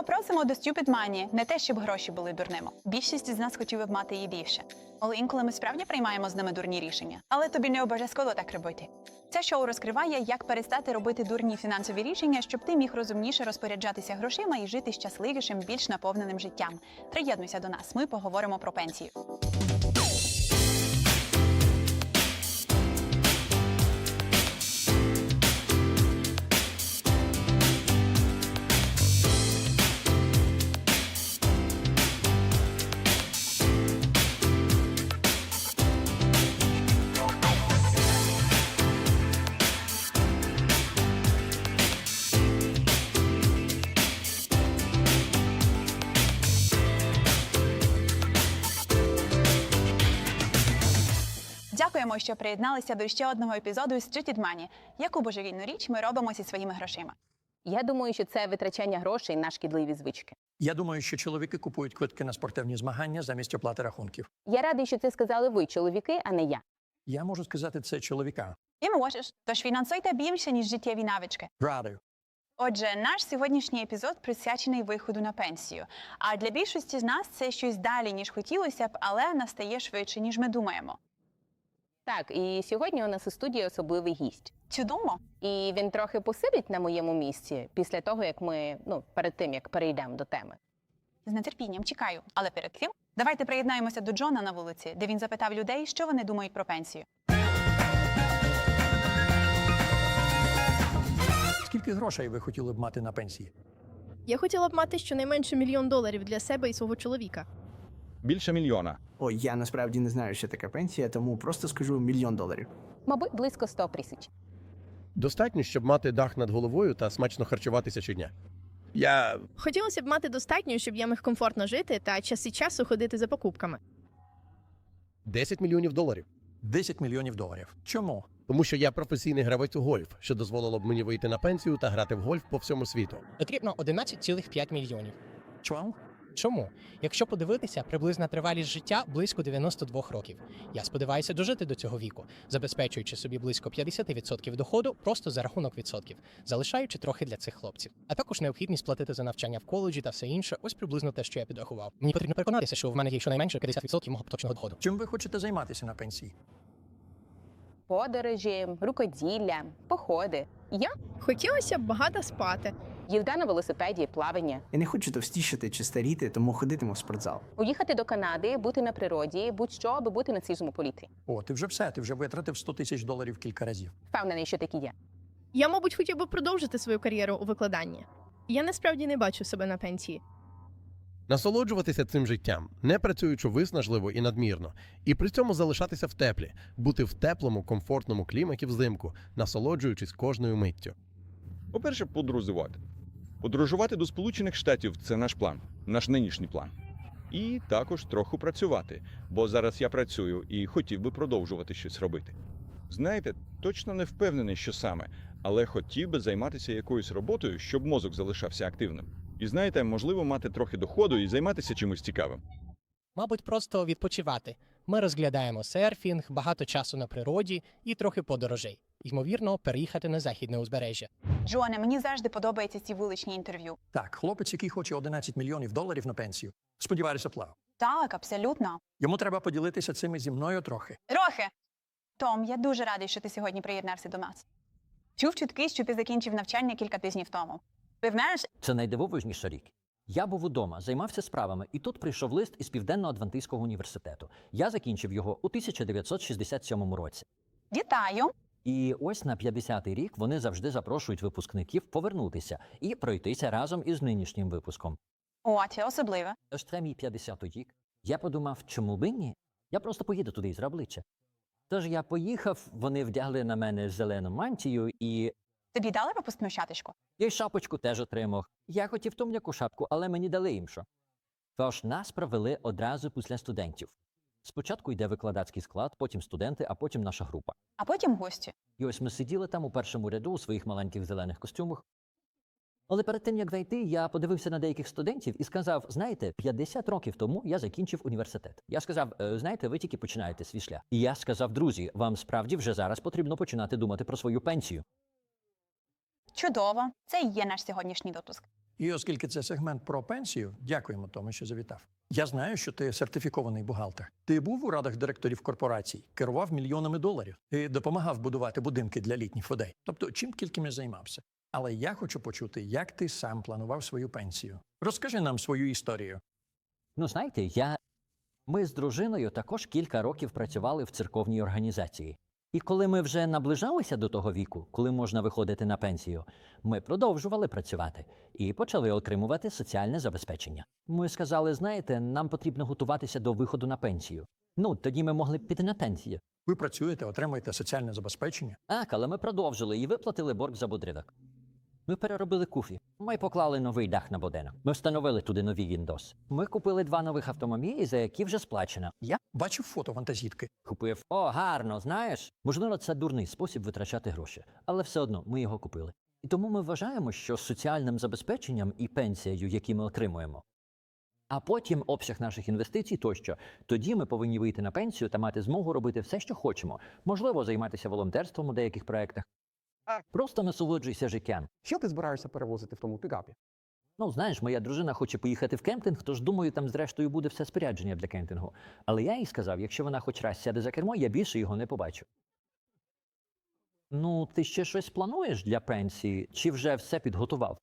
То просимо до Stupid Money. не те, щоб гроші були дурними. Більшість з нас хотіли б мати її більше. Але інколи ми справді приймаємо з ними дурні рішення. Але тобі не обов'язково так робити. Це шоу розкриває, як перестати робити дурні фінансові рішення, щоб ти міг розумніше розпоряджатися грошима і жити щасливішим, більш наповненим життям. Приєднуйся до нас. Ми поговоримо про пенсію. Дякуємо, що приєдналися до ще одного епізоду з Money. Яку божевільну річ ми робимо зі своїми грошима? Я думаю, що це витрачання грошей на шкідливі звички. Я думаю, що чоловіки купують квитки на спортивні змагання замість оплати рахунків. Я радий, що це сказали ви, чоловіки, а не я. Я можу сказати це чоловіка. І можеш. Тож фінансуйте більше, ніж життєві навички. Радий. Отже, наш сьогоднішній епізод присвячений виходу на пенсію. А для більшості з нас це щось далі, ніж хотілося б, але настає швидше, ніж ми думаємо. Так, і сьогодні у нас у студії особливий гість. Чудово! І він трохи посидить на моєму місці після того, як ми ну перед тим як перейдемо до теми. З нетерпінням чекаю. Але перед тим давайте приєднаємося до Джона на вулиці, де він запитав людей, що вони думають про пенсію. Скільки грошей ви хотіли б мати на пенсії? Я хотіла б мати щонайменше мільйон доларів для себе і свого чоловіка. Більше мільйона. Ой, я насправді не знаю, що таке пенсія, тому просто скажу мільйон доларів. Мабуть, близько 100 тисяч. Достатньо, щоб мати дах над головою та смачно харчуватися щодня. Я Хотілося б мати достатньо, щоб я міг комфортно жити та час від часу ходити за покупками. 10 мільйонів доларів. 10 мільйонів доларів. Чому? Тому що я професійний гравець у гольф, що дозволило б мені вийти на пенсію та грати в гольф по всьому світу. Потрібно 11,5 мільйонів. Чому? Чому? Якщо подивитися, приблизна тривалість життя близько 92 років. Я сподіваюся дожити до цього віку, забезпечуючи собі близько 50% доходу просто за рахунок відсотків, залишаючи трохи для цих хлопців. А також необхідність платити за навчання в коледжі та все інше. Ось приблизно те, що я підрахував. Мені потрібно переконатися, що в мене є щонайменше 50% мого поточного доходу. Чим ви хочете займатися на пенсії? Подорожі, рукоділля, походи. Я Хотілося б багато спати. Їзда на велосипеді, плавання. Я не хочу товстішати чи старіти, тому ходитиму в спортзал. Уїхати до Канади, бути на природі, будь-що, аби бути на свіжому повітрі. О, ти вже все, ти вже витратив 100 тисяч доларів кілька разів. Впевнений, що такі є. Я, мабуть, хотів би продовжити свою кар'єру у викладанні. Я насправді не бачу себе на пенсії. Насолоджуватися цим життям, не працюючи виснажливо і надмірно, і при цьому залишатися в теплі, бути в теплому, комфортному кліматі взимку, насолоджуючись кожною миттю. По-перше, подорожувати. Подорожувати до Сполучених Штатів це наш план, наш нинішній план. І також трохи працювати, бо зараз я працюю і хотів би продовжувати щось робити. Знаєте, точно не впевнений, що саме, але хотів би займатися якоюсь роботою, щоб мозок залишався активним. І знаєте, можливо, мати трохи доходу і займатися чимось цікавим. Мабуть, просто відпочивати. Ми розглядаємо серфінг, багато часу на природі і трохи подорожей. Ймовірно, переїхати на західне узбережжя. Джоне, мені завжди подобаються ці вуличні інтерв'ю. Так, хлопець, який хоче 11 мільйонів доларів на пенсію. Сподіваюся, плав. Так, абсолютно. Йому треба поділитися цими зі мною трохи. Трохи. Том, я дуже радий, що ти сьогодні приєднався до нас. Чув чутки, що ти закінчив навчання кілька тижнів тому. Певнеш, Це найдивовижніша рік. Я був удома, займався справами, і тут прийшов лист із Південно-Адвентистського університету. Я закінчив його у 1967 році. вітаю! І ось на 50-й рік вони завжди запрошують випускників повернутися і пройтися разом із нинішнім випуском. О, це особливе. Тож це мій 50-й рік. Я подумав, чому би ні? Я просто поїду туди із обличчя. Тож я поїхав, вони вдягли на мене зелену мантію, і Тобі дали випускну шаточку? Я й шапочку теж отримав. Я хотів ту м'яку шапку, але мені дали іншу. Тож нас провели одразу після студентів. Спочатку йде викладацький склад, потім студенти, а потім наша група. А потім гості. І ось ми сиділи там у першому ряду у своїх маленьких зелених костюмах. Але перед тим як зайти, я подивився на деяких студентів і сказав: знаєте, 50 років тому я закінчив університет. Я сказав, «Е, знаєте, ви тільки починаєте свій шлях. І я сказав, друзі, вам справді вже зараз потрібно починати думати про свою пенсію. Чудово. Це і є наш сьогоднішній допуск. І оскільки це сегмент про пенсію, дякуємо тому, що завітав. Я знаю, що ти сертифікований бухгалтер. Ти був у радах директорів корпорацій, керував мільйонами доларів і допомагав будувати будинки для літніх людей. Тобто, чим тільки не займався. Але я хочу почути, як ти сам планував свою пенсію. Розкажи нам свою історію. Ну, знаєте, я. Ми з дружиною також кілька років працювали в церковній організації. І коли ми вже наближалися до того віку, коли можна виходити на пенсію, ми продовжували працювати і почали отримувати соціальне забезпечення. Ми сказали: знаєте, нам потрібно готуватися до виходу на пенсію. Ну, тоді ми могли б піти на пенсію. Ви працюєте, отримуєте соціальне забезпечення. Так, але ми продовжили і виплатили борг за будинок. Ми переробили куфі. Ми поклали новий дах на будинок. Ми встановили туди новий Windows. Ми купили два нових автомобілі, за які вже сплачено. Я Бачив фото вантажітки. купив. О, гарно, знаєш. Можливо, це дурний спосіб витрачати гроші, але все одно ми його купили. І тому ми вважаємо, що з соціальним забезпеченням і пенсією, які ми отримуємо, а потім обсяг наших інвестицій тощо, тоді ми повинні вийти на пенсію та мати змогу робити все, що хочемо. Можливо, займатися волонтерством у деяких проєктах. Просто насолоджуйся життям. Що ти збираєшся перевозити в тому пікапі? Ну, знаєш, моя дружина хоче поїхати в кемпінг, тож думаю, там зрештою буде все спорядження для кемпінгу. Але я їй сказав, якщо вона хоч раз сяде за кермо, я більше його не побачу. Ну, ти ще щось плануєш для пенсії, чи вже все підготував?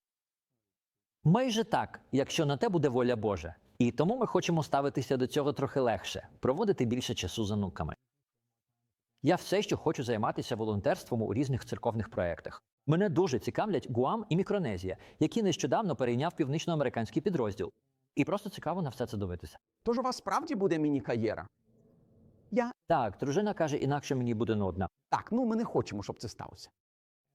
Майже так, якщо на те буде воля Божа. І тому ми хочемо ставитися до цього трохи легше, проводити більше часу з онуками. Я все ще хочу займатися волонтерством у різних церковних проєктах. Мене дуже цікавлять Гуам і Мікронезія, які нещодавно перейняв північноамериканський підрозділ. І просто цікаво на все це дивитися. Тож у вас справді буде міні-кар'єра? Я Так, дружина каже, інакше мені буде нудно. так, ну ми не хочемо, щоб це сталося.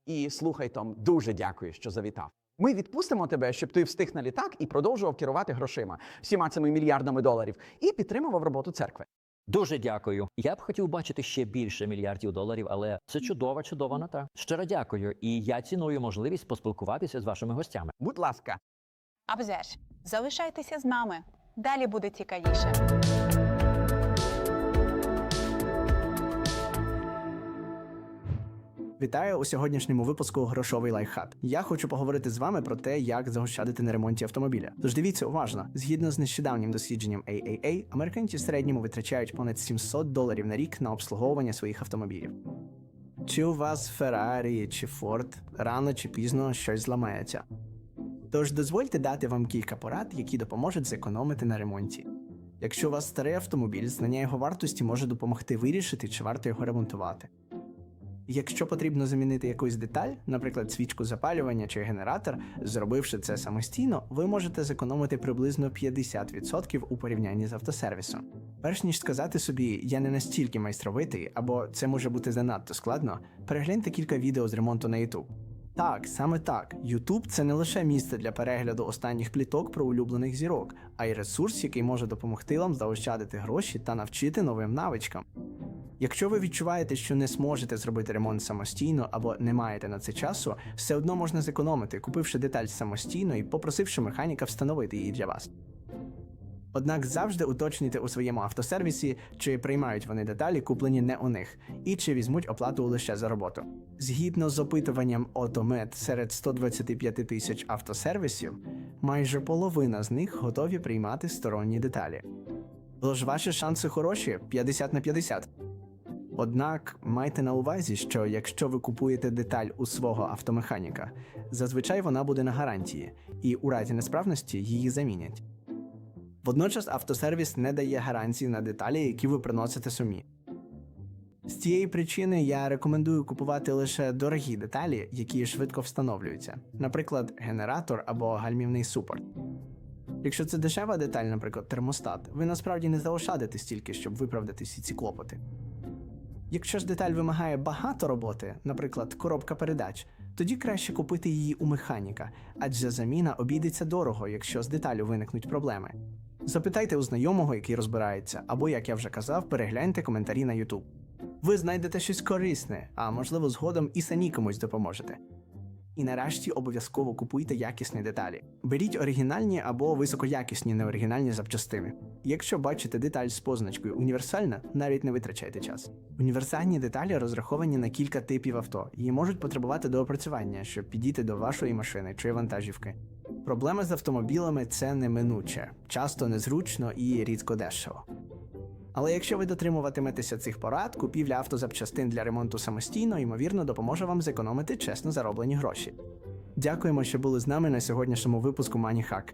І слухай, Том, дуже дякую, що завітав. Ми відпустимо тебе, щоб ти встиг на літак і продовжував керувати грошима, всіма цими мільярдами доларів, і підтримував роботу церкви. Дуже дякую. Я б хотів бачити ще більше мільярдів доларів, але це чудова, чудова нота. Щиро дякую, і я ціную можливість поспілкуватися з вашими гостями. Будь ласка, А залишайтеся з нами. Далі буде цікавіше. Вітаю у сьогоднішньому випуску Грошовий лайфхак. Я хочу поговорити з вами про те, як заощадити на ремонті автомобіля. Тож дивіться уважно. Згідно з нещодавнім дослідженням AAA, американці в середньому витрачають понад 700 доларів на рік на обслуговування своїх автомобілів. Чи у вас Феррарі чи Форд рано чи пізно щось зламається? Тож дозвольте дати вам кілька порад, які допоможуть зекономити на ремонті. Якщо у вас старий автомобіль, знання його вартості може допомогти вирішити, чи варто його ремонтувати. Якщо потрібно замінити якусь деталь, наприклад, свічку запалювання чи генератор, зробивши це самостійно, ви можете зекономити приблизно 50% у порівнянні з автосервісом. Перш ніж сказати собі, я не настільки майстровитий, або це може бути занадто складно, перегляньте кілька відео з ремонту на YouTube. Так, саме так. YouTube – це не лише місце для перегляду останніх пліток про улюблених зірок, а й ресурс, який може допомогти вам заощадити гроші та навчити новим навичкам. Якщо ви відчуваєте, що не зможете зробити ремонт самостійно або не маєте на це часу, все одно можна зекономити, купивши деталь самостійно і попросивши механіка встановити її для вас. Однак завжди уточнюйте у своєму автосервісі, чи приймають вони деталі, куплені не у них, і чи візьмуть оплату лише за роботу. Згідно з опитуванням Automed серед 125 тисяч автосервісів, майже половина з них готові приймати сторонні деталі. Тож ваші шанси хороші 50 на 50. Однак майте на увазі, що якщо ви купуєте деталь у свого автомеханіка, зазвичай вона буде на гарантії, і у разі несправності її замінять. Водночас автосервіс не дає гарантії на деталі, які ви приносите самі. З цієї причини я рекомендую купувати лише дорогі деталі, які швидко встановлюються, наприклад, генератор або гальмівний супорт. Якщо це дешева деталь, наприклад, термостат, ви насправді не заощадите стільки, щоб виправдати всі ці клопоти. Якщо ж деталь вимагає багато роботи, наприклад, коробка передач, тоді краще купити її у механіка, адже заміна обійдеться дорого, якщо з деталю виникнуть проблеми. Запитайте у знайомого, який розбирається, або, як я вже казав, перегляньте коментарі на YouTube. Ви знайдете щось корисне, а можливо, згодом і самі комусь допоможете. І нарешті обов'язково купуйте якісні деталі. Беріть оригінальні або високоякісні неоригінальні запчастини. Якщо бачите деталь з позначкою універсальна, навіть не витрачайте час. Універсальні деталі розраховані на кілька типів авто і можуть потребувати доопрацювання, щоб підійти до вашої машини чи вантажівки. Проблеми з автомобілями це неминуче, часто незручно і рідко дешево. Але якщо ви дотримуватиметеся цих порад, купівля автозапчастин для ремонту самостійно, ймовірно, допоможе вам зекономити чесно зароблені гроші. Дякуємо, що були з нами на сьогоднішньому випуску MoneyHack.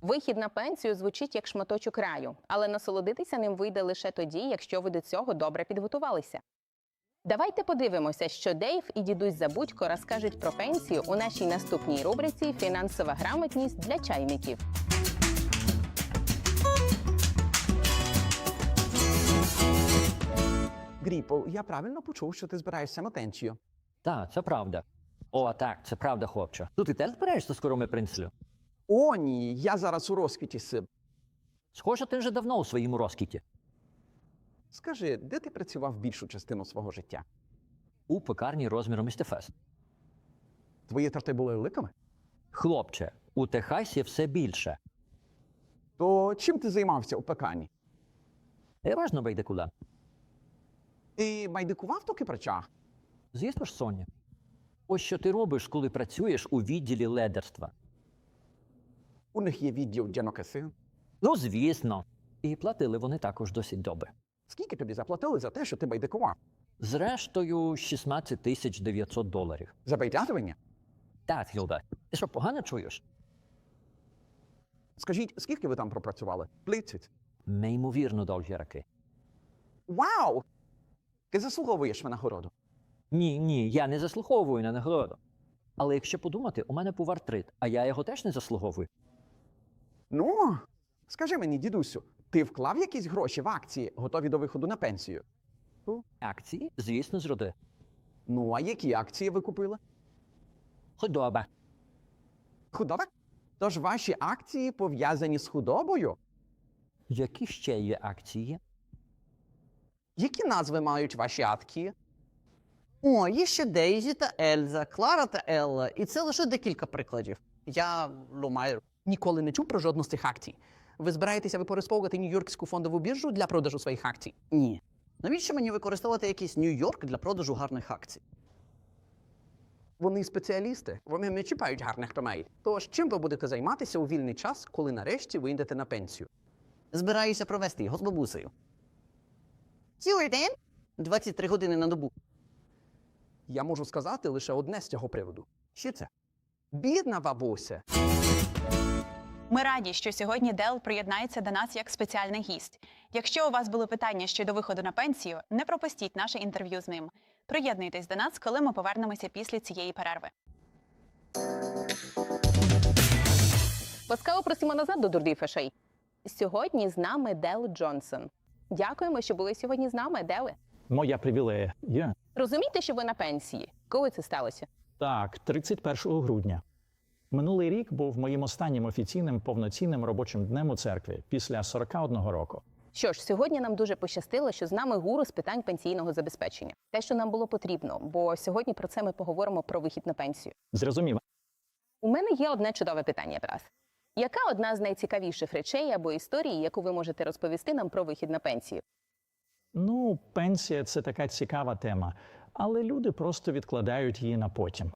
Вихід на пенсію звучить як шматочок раю, але насолодитися ним вийде лише тоді, якщо ви до цього добре підготувалися. Давайте подивимося, що Дейв і дідусь Забудько розкажуть про пенсію у нашій наступній рубриці Фінансова грамотність для чайників. Гріпо, я правильно почув, що ти збираєшся на пенсію. Так, це правда. О, так, це правда, хлопче. Ну ти теж збираєшся скоро ми принцлю? О, ні, я зараз у розквіті сил. Схоже, ти вже давно у своєму розкіті. Скажи, де ти працював більшу частину свого життя? У пекарні розміром із Тефес. Твої торти були великими? Хлопче, у Техасі все більше. То чим ти займався у пекані? Переважно байде куди. Ти байдикував токи прачах? Звісно ж, Соня. Ось що ти робиш, коли працюєш у відділі ледерства. У них є відділ дянокаси. Ну, звісно. І платили вони також досить добре. Скільки тобі заплатили за те, що ти байдикував? Зрештою, 16 тисяч 900 доларів. За байдятування? Так, Гілда, ти що, погано чуєш? Скажіть, скільки ви там пропрацювали? Плицять. Неймовірно довгі роки. Вау! Ти заслуговуєш винагороду. Ні, ні, я не заслуговую на нагороду. Але якщо подумати, у мене був артрит, а я його теж не заслуговую. Ну, скажи мені, дідусю, ти вклав якісь гроші в акції, готові до виходу на пенсію? Акції, звісно, зроди. Ну, а які акції ви купили? Худоба. Худоба? Тож ваші акції пов'язані з худобою? Які ще є акції? Які назви мають ваші акції? О, є ще Дейзі та Ельза, Клара та Елла, і це лише декілька прикладів. Я думаю, Ніколи не чув про жодну з цих акцій. Ви збираєтеся використовувати Нью-Йоркську фондову біржу для продажу своїх акцій? ні. Навіщо мені використовувати якийсь Нью-Йорк для продажу гарних акцій? Вони спеціалісти, вони не чіпають гарних томей. Тож чим ви будете займатися у вільний час, коли нарешті ви йдете на пенсію? Збираюся провести його з бабусею. Цілий день? 23 години на добу. Я можу сказати лише одне з цього приводу. Що це? Бідна бабуся. Ми раді, що сьогодні Дел приєднається до нас як спеціальний гість. Якщо у вас були питання щодо виходу на пенсію, не пропустіть наше інтерв'ю з ним. Приєднуйтесь до нас, коли ми повернемося після цієї перерви. Ласкаво просимо назад до дурдів фешей. Сьогодні з нами Дел Джонсон. Дякуємо, що були сьогодні з нами, Дели. Моя привілея є. Розумієте, що ви на пенсії? Коли це сталося? Так, 31 грудня. Минулий рік був моїм останнім офіційним повноцінним робочим днем у церкві після 41 року. Що ж, сьогодні нам дуже пощастило, що з нами гуру з питань пенсійного забезпечення. Те, що нам було потрібно, бо сьогодні про це ми поговоримо про вихід на пенсію. Зрозумів. У мене є одне чудове питання, Тарас. Яка одна з найцікавіших речей або історій, яку ви можете розповісти нам про вихід на пенсію? Ну, пенсія це така цікава тема, але люди просто відкладають її на потім.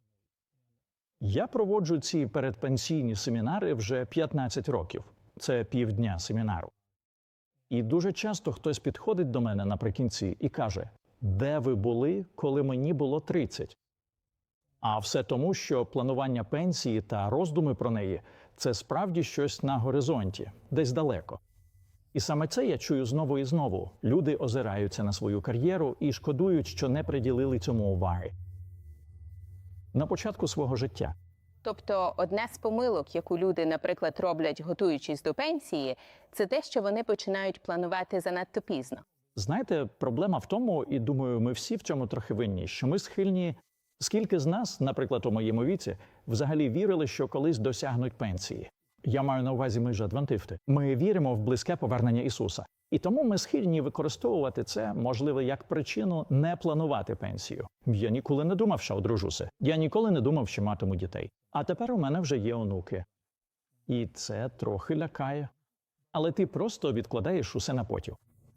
Я проводжу ці передпенсійні семінари вже 15 років. Це півдня семінару. І дуже часто хтось підходить до мене наприкінці і каже: Де ви були, коли мені було 30? А все тому, що планування пенсії та роздуми про неї це справді щось на горизонті, десь далеко. І саме це я чую знову і знову. Люди озираються на свою кар'єру і шкодують, що не приділили цьому уваги. На початку свого життя Тобто, одна з помилок, яку люди, наприклад, роблять, готуючись до пенсії, це те, що вони починають планувати занадто пізно. Знаєте, проблема в тому, і думаю, ми всі в цьому трохи винні, що ми схильні, скільки з нас, наприклад, у моєму віці, взагалі вірили, що колись досягнуть пенсії. Я маю на увазі ми ж адвентисти. Ми віримо в близьке повернення Ісуса. І тому ми схильні використовувати це, можливо, як причину не планувати пенсію. Я ніколи не думав, що одружуся. Я ніколи не думав, що матиму дітей. А тепер у мене вже є онуки. І це трохи лякає. Але ти просто відкладаєш усе на потім.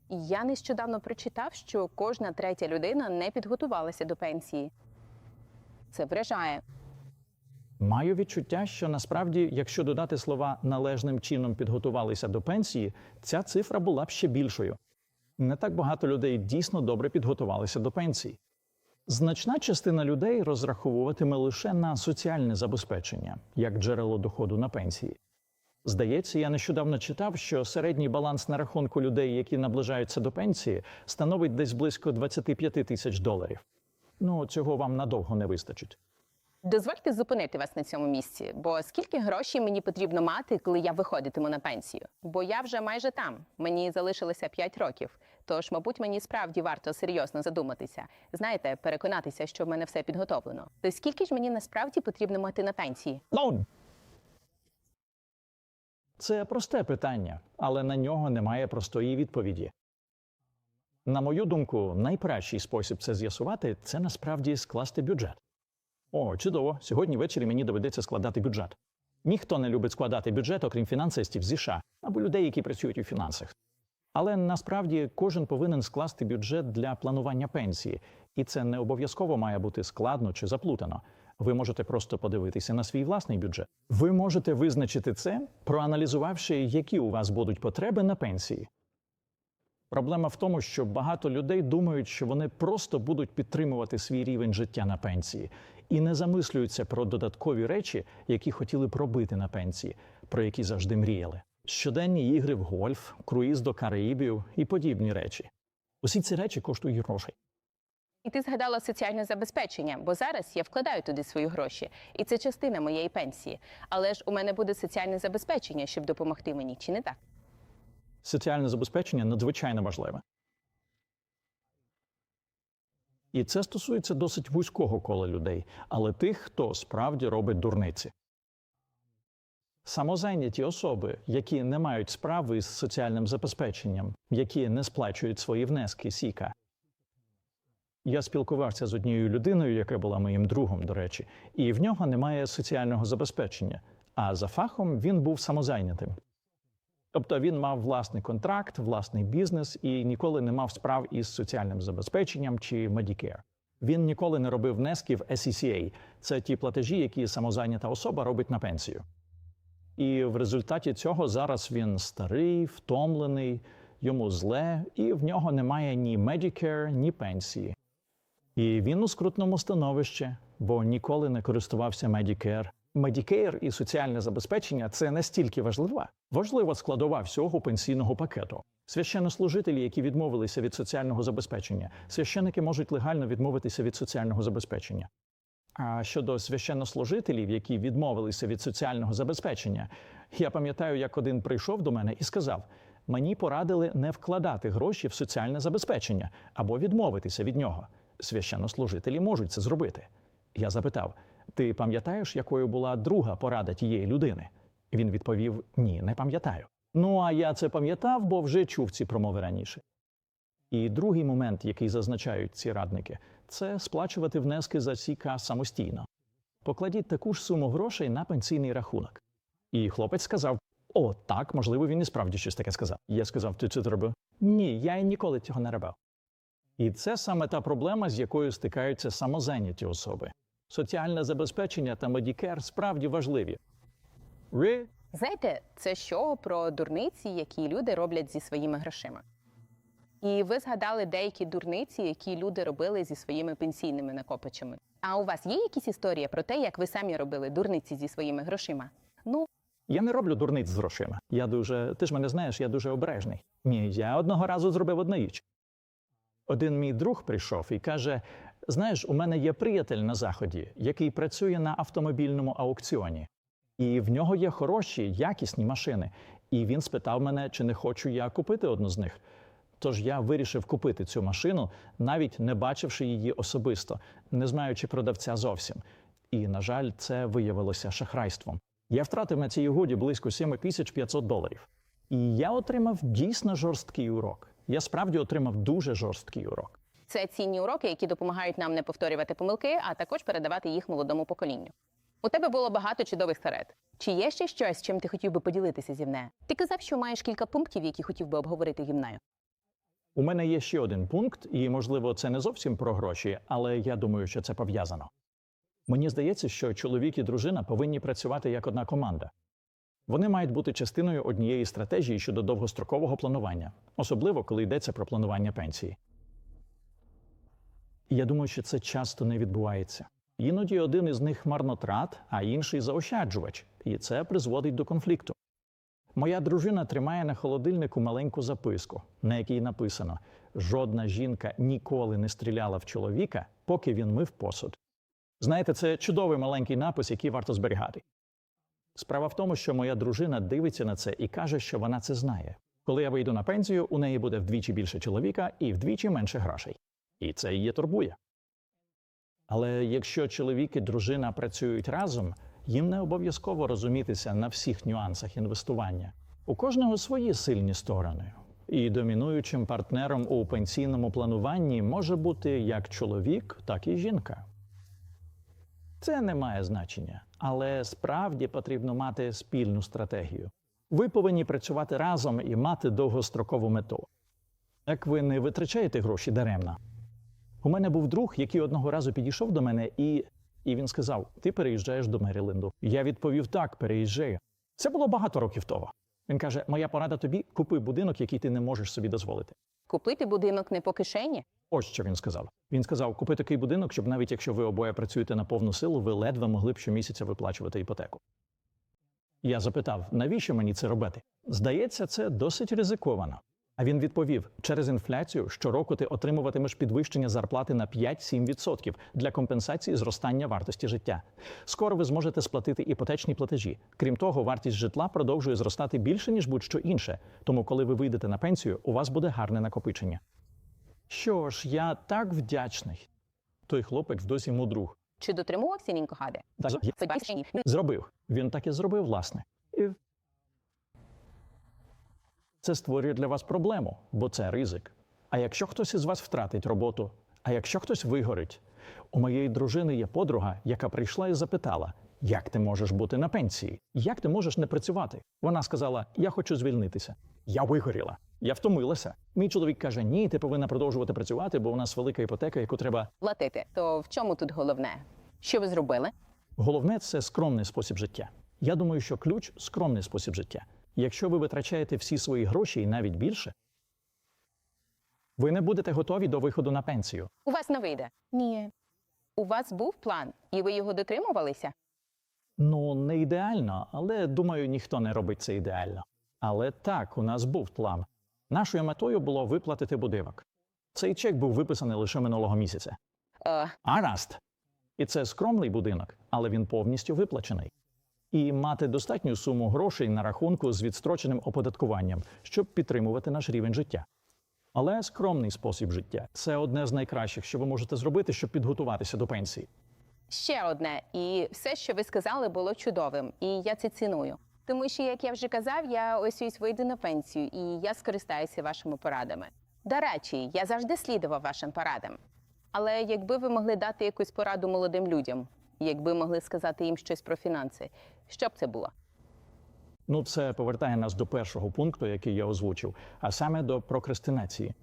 Я нещодавно прочитав, що кожна третя людина не підготувалася до пенсії. Це вражає. Маю відчуття, що насправді, якщо додати слова належним чином підготувалися до пенсії, ця цифра була б ще більшою. Не так багато людей дійсно добре підготувалися до пенсії. Значна частина людей розраховуватиме лише на соціальне забезпечення як джерело доходу на пенсії. Здається, я нещодавно читав, що середній баланс на рахунку людей, які наближаються до пенсії, становить десь близько 25 тисяч доларів. Ну, цього вам надовго не вистачить. Дозвольте зупинити вас на цьому місці, бо скільки грошей мені потрібно мати, коли я виходитиму на пенсію? Бо я вже майже там. Мені залишилося 5 років. Тож, мабуть, мені справді варто серйозно задуматися. Знаєте, переконатися, що в мене все підготовлено. То скільки ж мені насправді потрібно мати на пенсії? Це просте питання, але на нього немає простої відповіді. На мою думку, найкращий спосіб це з'ясувати це насправді скласти бюджет. О, чудово! Сьогодні ввечері мені доведеться складати бюджет. Ніхто не любить складати бюджет, окрім фінансистів з США або людей, які працюють у фінансах. Але насправді кожен повинен скласти бюджет для планування пенсії, і це не обов'язково має бути складно чи заплутано. Ви можете просто подивитися на свій власний бюджет. Ви можете визначити це, проаналізувавши, які у вас будуть потреби на пенсії. Проблема в тому, що багато людей думають, що вони просто будуть підтримувати свій рівень життя на пенсії і не замислюються про додаткові речі, які хотіли б робити на пенсії, про які завжди мріяли. Щоденні ігри в гольф, круїз до Караїбів і подібні речі. Усі ці речі коштують грошей. І ти згадала соціальне забезпечення, бо зараз я вкладаю туди свої гроші, і це частина моєї пенсії. Але ж у мене буде соціальне забезпечення, щоб допомогти мені, чи не так? Соціальне забезпечення надзвичайно важливе. І це стосується досить вузького кола людей, але тих, хто справді робить дурниці. Самозайняті особи, які не мають справи з соціальним забезпеченням, які не сплачують свої внески сіка. Я спілкувався з однією людиною, яка була моїм другом, до речі, і в нього немає соціального забезпечення. А за фахом він був самозайнятим. Тобто він мав власний контракт, власний бізнес і ніколи не мав справ із соціальним забезпеченням чи Medicare. Він ніколи не робив внесків SECA. Це ті платежі, які самозайнята особа робить на пенсію. І в результаті цього зараз він старий, втомлений, йому зле, і в нього немає ні Medicare, ні пенсії. І він у скрутному становищі, бо ніколи не користувався Medicare. Medicare і соціальне забезпечення це настільки важлива, важлива складова всього пенсійного пакету. Священнослужителі, які відмовилися від соціального забезпечення, священники можуть легально відмовитися від соціального забезпечення. А щодо священнослужителів, які відмовилися від соціального забезпечення, я пам'ятаю, як один прийшов до мене і сказав: мені порадили не вкладати гроші в соціальне забезпечення або відмовитися від нього. Священнослужителі можуть це зробити. Я запитав: ти пам'ятаєш, якою була друга порада тієї людини? Він відповів: Ні, не пам'ятаю. Ну а я це пам'ятав, бо вже чув ці промови раніше. І другий момент, який зазначають ці радники, це сплачувати внески за СІКА самостійно. Покладіть таку ж суму грошей на пенсійний рахунок. І хлопець сказав: О, так, можливо, він і справді щось таке сказав. Я сказав, ти це зробив? Ні, я ніколи цього не робив. І це саме та проблема, з якою стикаються самозайняті особи. Соціальне забезпечення та Medicare справді важливі. Ви Знаєте, це шоу про дурниці, які люди роблять зі своїми грошима. І ви згадали деякі дурниці, які люди робили зі своїми пенсійними накопичами. А у вас є якісь історії про те, як ви самі робили дурниці зі своїми грошима? Ну, Я не роблю дурниць з грошима. Я дуже, ти ж мене знаєш, я дуже обережний. Ні, я одного разу зробив одноїч. Один мій друг прийшов і каже: Знаєш, у мене є приятель на заході, який працює на автомобільному аукціоні, і в нього є хороші, якісні машини. І він спитав мене, чи не хочу я купити одну з них. Тож я вирішив купити цю машину, навіть не бачивши її особисто, не знаючи продавця зовсім. І, на жаль, це виявилося шахрайством. Я втратив на цій угоді близько 7500 доларів. І я отримав дійсно жорсткий урок. Я справді отримав дуже жорсткий урок. Це цінні уроки, які допомагають нам не повторювати помилки, а також передавати їх молодому поколінню. У тебе було багато чудових серед. Чи є ще щось, чим ти хотів би поділитися зі мною? Ти казав, що маєш кілька пунктів, які хотів би обговорити зі мною. У мене є ще один пункт, і можливо, це не зовсім про гроші, але я думаю, що це пов'язано. Мені здається, що чоловік і дружина повинні працювати як одна команда. Вони мають бути частиною однієї стратегії щодо довгострокового планування, особливо коли йдеться про планування пенсії. І я думаю, що це часто не відбувається. Іноді один із них марнотрат, а інший заощаджувач, і це призводить до конфлікту. Моя дружина тримає на холодильнику маленьку записку, на якій написано: жодна жінка ніколи не стріляла в чоловіка, поки він мив посуд. Знаєте, це чудовий маленький напис, який варто зберігати. Справа в тому, що моя дружина дивиться на це і каже, що вона це знає. Коли я вийду на пенсію, у неї буде вдвічі більше чоловіка і вдвічі менше грошей. І це її турбує. Але якщо чоловік і дружина працюють разом, їм не обов'язково розумітися на всіх нюансах інвестування. У кожного свої сильні сторони. І домінуючим партнером у пенсійному плануванні може бути як чоловік, так і жінка. Це не має значення, але справді потрібно мати спільну стратегію. Ви повинні працювати разом і мати довгострокову мету. Так ви не витрачаєте гроші даремно. У мене був друг, який одного разу підійшов до мене, і, і він сказав: Ти переїжджаєш до Меріленду. Я відповів: так, переїжджаю. Це було багато років того. Він каже: Моя порада тобі купи будинок, який ти не можеш собі дозволити. Купити будинок не по кишені? Ось що він сказав. Він сказав: купи такий будинок, щоб навіть якщо ви обоє працюєте на повну силу, ви ледве могли б щомісяця виплачувати іпотеку. Я запитав, навіщо мені це робити? Здається, це досить ризиковано. А він відповів: через інфляцію щороку ти отримуватимеш підвищення зарплати на 5-7% для компенсації зростання вартості життя. Скоро ви зможете сплатити іпотечні платежі. Крім того, вартість житла продовжує зростати більше ніж будь-що інше. Тому, коли ви вийдете на пенсію, у вас буде гарне накопичення. Що ж, я так вдячний. Той хлопець досі мій друг. Чи дотримувався Нінкогаде? Так. Зробив. Він так і зробив, власне. І це створює для вас проблему, бо це ризик. А якщо хтось із вас втратить роботу, а якщо хтось вигорить, у моєї дружини є подруга, яка прийшла і запитала: як ти можеш бути на пенсії? Як ти можеш не працювати? Вона сказала: Я хочу звільнитися. Я вигоріла. Я втомилася. Мій чоловік каже: Ні, ти повинна продовжувати працювати, бо у нас велика іпотека, яку треба Платити. То в чому тут головне? Що ви зробили? Головне це скромний спосіб життя. Я думаю, що ключ скромний спосіб життя. Якщо ви витрачаєте всі свої гроші і навіть більше, ви не будете готові до виходу на пенсію. У вас не вийде? Ні. У вас був план, і ви його дотримувалися? Ну, не ідеально, але думаю, ніхто не робить це ідеально. Але так, у нас був план. Нашою метою було виплатити будинок. Цей чек був виписаний лише минулого місяця. Е, Гаразд. І це скромний будинок, але він повністю виплачений. І мати достатню суму грошей на рахунку з відстроченим оподаткуванням, щоб підтримувати наш рівень життя. Але скромний спосіб життя це одне з найкращих, що ви можете зробити, щоб підготуватися до пенсії. ще одне, і все, що ви сказали, було чудовим, і я це ціную. Тому що, як я вже казав, я ось ось вийду на пенсію, і я скористаюся вашими порадами. До речі, я завжди слідував вашим порадам. Але якби ви могли дати якусь пораду молодим людям, якби могли сказати їм щось про фінанси, що б це було? Ну, це повертає нас до першого пункту, який я озвучив, а саме до прокрастинації.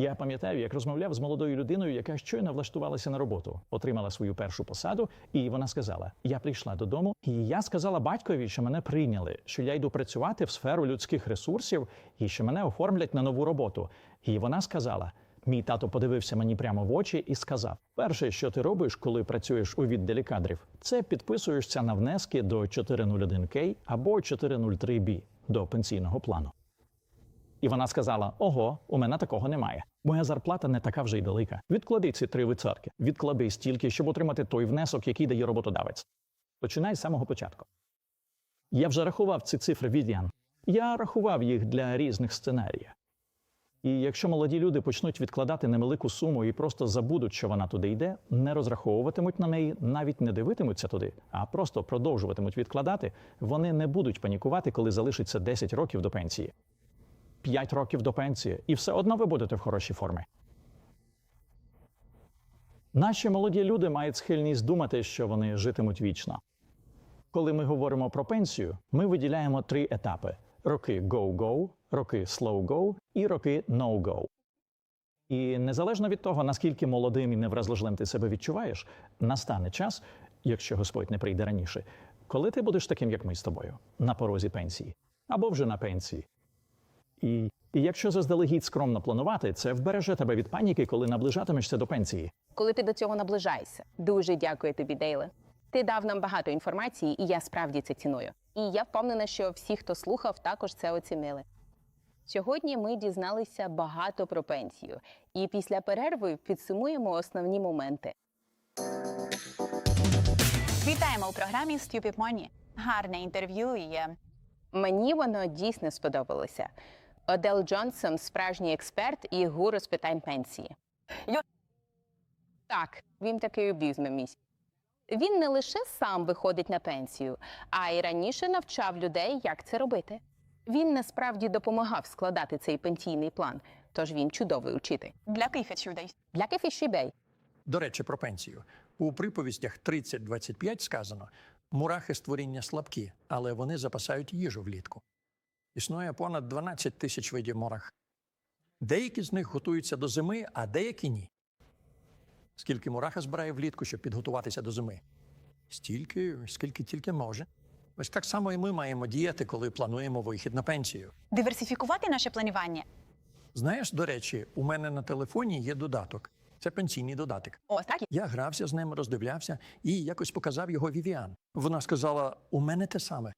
Я пам'ятаю, як розмовляв з молодою людиною, яка щойно влаштувалася на роботу, отримала свою першу посаду, і вона сказала: Я прийшла додому, і я сказала батькові, що мене прийняли, що я йду працювати в сферу людських ресурсів і що мене оформлять на нову роботу. І вона сказала: Мій тато подивився мені прямо в очі і сказав: перше, що ти робиш, коли працюєш у відділі кадрів, це підписуєшся на внески до 401К або 403B до пенсійного плану. І вона сказала: Ого, у мене такого немає. Моя зарплата не така вже й велика. Відклади ці три відсотки. Відклади стільки, щоб отримати той внесок, який дає роботодавець. Починай з самого початку. Я вже рахував ці цифри Відіан. Я рахував їх для різних сценаріїв. І якщо молоді люди почнуть відкладати невелику суму і просто забудуть, що вона туди йде, не розраховуватимуть на неї, навіть не дивитимуться туди, а просто продовжуватимуть відкладати, вони не будуть панікувати, коли залишиться 10 років до пенсії. 5 років до пенсії, і все одно ви будете в хорошій формі. Наші молоді люди мають схильність думати, що вони житимуть вічно. Коли ми говоримо про пенсію, ми виділяємо три етапи: роки go-go, роки slow-go і роки no-go. І незалежно від того, наскільки молодим і невразложним ти себе відчуваєш, настане час, якщо Господь не прийде раніше, коли ти будеш таким, як ми з тобою, на порозі пенсії або вже на пенсії. І, і якщо заздалегідь скромно планувати, це вбереже тебе від паніки, коли наближатимешся до пенсії. коли ти до цього наближаєшся. Дуже дякую тобі, Дейле. Ти дав нам багато інформації, і я справді це ціную. І я впевнена, що всі, хто слухав, також це оцінили. Сьогодні ми дізналися багато про пенсію, і після перерви підсумуємо основні моменти. Вітаємо у програмі Stupid Money. Гарне інтерв'ю е, Мені воно дійсно сподобалося. Одел Джонсон справжній експерт і гуру з питань пенсії. Йо- Так, він такий обізна місць. Він не лише сам виходить на пенсію, а й раніше навчав людей, як це робити. Він насправді допомагав складати цей пенсійний план, тож він чудовий учитель. для людей. Для Кефішібей. До речі, про пенсію. У приповістях 30-25 сказано: мурахи створіння слабкі, але вони запасають їжу влітку. Існує понад 12 тисяч видів мурах. Деякі з них готуються до зими, а деякі ні. Скільки мураха збирає влітку, щоб підготуватися до зими? Стільки, скільки тільки може. Ось так само і ми маємо діяти, коли плануємо вихід на пенсію. Диверсифікувати наше планування. Знаєш, до речі, у мене на телефоні є додаток. Це пенсійний додаток. Ось так. Я грався з ним, роздивлявся і якось показав його Вівіан. Вона сказала: у мене те саме.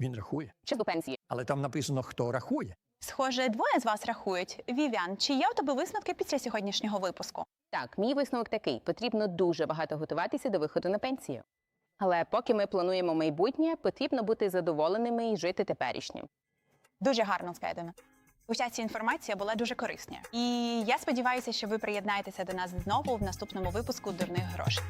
Він рахує, Чи до пенсії? але там написано, хто рахує. Схоже, двоє з вас рахують. Вівіан, чи є у тебе висновки після сьогоднішнього випуску? Так, мій висновок такий: потрібно дуже багато готуватися до виходу на пенсію. Але поки ми плануємо майбутнє, потрібно бути задоволеними і жити теперішнім. Дуже гарно сказано. Уся ця інформація була дуже корисна. І я сподіваюся, що ви приєднаєтеся до нас знову в наступному випуску дурних грошей.